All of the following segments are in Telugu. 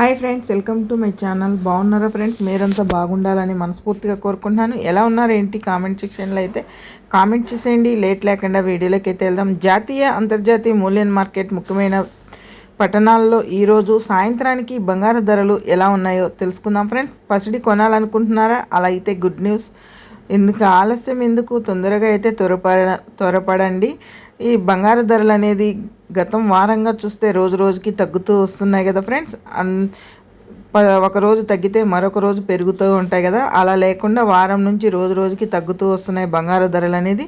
Hi friends welcome to my channel. బాగున్నారా ఫ్రెండ్స్? మీరంతా బాగుండాలని మనస్ఫూర్తిగా కోరుకుంటున్నాను. ఎలా ఉన్నారు ఏంటి? కామెంట్ సెక్షన్లో అయితే కామెంట్ చేసేయండి. లేట్ లేకుండా వీడియోలోకి అయితే వెళ్దాం. జాతీయ అంతర్జాతీయ మూల్యం మార్కెట్ ముఖ్యమైన పట్టణాల్లో ఈరోజు సాయంత్రానికి బంగారు ధరలు ఎలా ఉన్నాయో తెలుసుకుందాం ఫ్రెండ్స్. పసిడి కొనాలనుకుంటున్నారా? అలా అయితే గుడ్ న్యూస్. ఎందుకు ఆలస్యం ఎందుకు? తొందరగా అయితే త్వరపడ త్వరపడండి. ఈ బంగారు ధరలు అనేది గతం వారంగా చూస్తే రోజు రోజుకి తగ్గుతూ వస్తున్నాయి కదా ఫ్రెండ్స్. అన్ ఒక రోజు తగ్గితే మరొక రోజు పెరుగుతూ ఉంటాయి కదా. అలా లేకుండా వారం నుంచి రోజు రోజుకి తగ్గుతూ వస్తున్నాయి బంగారు ధరలు అనేది.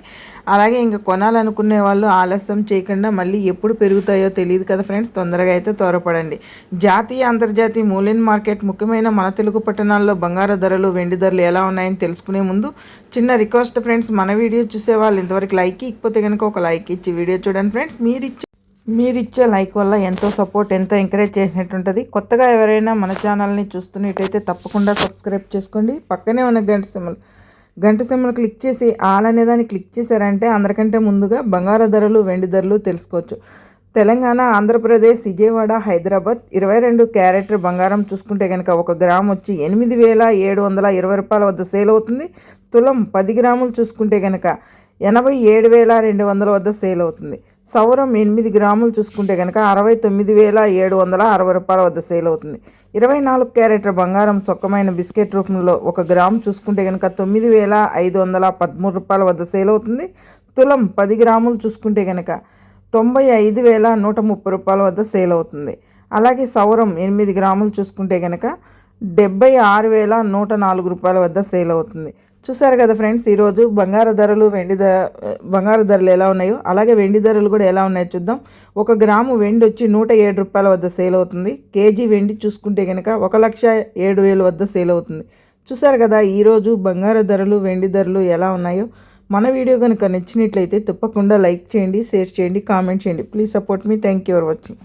అలాగే ఇంకా కొనాలనుకునే వాళ్ళు ఆలస్యం చేయకుండా మళ్ళీ ఎప్పుడు పెరుగుతాయో తెలియదు కదా ఫ్రెండ్స్. తొందరగా అయితే త్వరపడండి. జాతీయ అంతర్జాతీయ మూలెన్ మార్కెట్ ముఖ్యమైన మన తెలుగు పట్టణాల్లో బంగారు ధరలు వెండి ధరలు ఎలా ఉన్నాయని తెలుసుకునే ముందు చిన్న రిక్వెస్ట్ ఫ్రెండ్స్ మన వీడియో చూసే వాళ్ళు ఇంతవరకు లైక్ ఇకపోతే కనుక ఒక లైక్ ఇచ్చి వీడియో చూడండి ఫ్రెండ్స్. మీరు ఇచ్చి మీరు ఇచ్చే లైక్ వల్ల ఎంతో సపోర్ట్ ఎంతో ఎంకరేజ్ చేసినట్టు ఉంటుంది కొత్తగా ఎవరైనా మన ఛానల్ని చూస్తున్నట్టయితే తప్పకుండా సబ్స్క్రైబ్ చేసుకోండి. పక్కనే ఉన్న గంట సింబల్ గంట సింబల్ క్లిక్ చేసి ఆల్ అనే దాన్ని క్లిక్ చేశారంటే అందరికంటే ముందుగా బంగారు ధరలు వెండి ధరలు తెలుసుకోవచ్చు. తెలంగాణ ఆంధ్రప్రదేశ్ విజయవాడ హైదరాబాద్ ఇరవై రెండు క్యారెట్ బంగారం చూసుకుంటే కనుక ఒక గ్రామ్ వచ్చి ఎనిమిది వేల ఏడు వందల ఇరవై రూపాయల వద్ద సేల్ అవుతుంది. తులం పది గ్రాములు చూసుకుంటే కనుక ఎనభై ఏడు వేల రెండు వందల వద్ద సేల్ అవుతుంది. సౌరం ఎనిమిది గ్రాములు చూసుకుంటే కనుక అరవై తొమ్మిది వేల ఏడు వందల అరవై రూపాయల వద్ద సేల్ అవుతుంది. ఇరవై నాలుగు క్యారెట్ల బంగారం సొక్కమైన బిస్కెట్ రూపంలో ఒక గ్రాము చూసుకుంటే కనుక తొమ్మిది వేల ఐదు వందల పదమూడు రూపాయల వద్ద సేల్ అవుతుంది. తులం పది గ్రాములు చూసుకుంటే కనుక తొంభై ఐదు వేల నూట ముప్పై రూపాయల వద్ద సేల్ అవుతుంది. అలాగే సౌరం ఎనిమిది గ్రాములు చూసుకుంటే కనుక డెబ్బై ఆరు వేల నూట నాలుగు రూపాయల వద్ద సేల్ అవుతుంది. చూసారు కదా ఫ్రెండ్స్ ఈరోజు బంగారు ధరలు వెండి ధర బంగారు ధరలు ఎలా ఉన్నాయో అలాగే వెండి ధరలు కూడా ఎలా ఉన్నాయో చూద్దాం. ఒక గ్రాము వెండి వచ్చి నూట ఏడు రూపాయల వద్ద సేల్ అవుతుంది. కేజీ వెండి చూసుకుంటే కనుక ఒక లక్ష ఏడు వేలు వద్ద సేల్ అవుతుంది. చూసారు కదా ఈరోజు బంగారు ధరలు వెండి ధరలు ఎలా ఉన్నాయో. మన వీడియో కనుక నచ్చినట్లయితే తప్పకుండా లైక్ చేయండి షేర్ చేయండి కామెంట్ చేయండి. Please support me. Thank you for watching.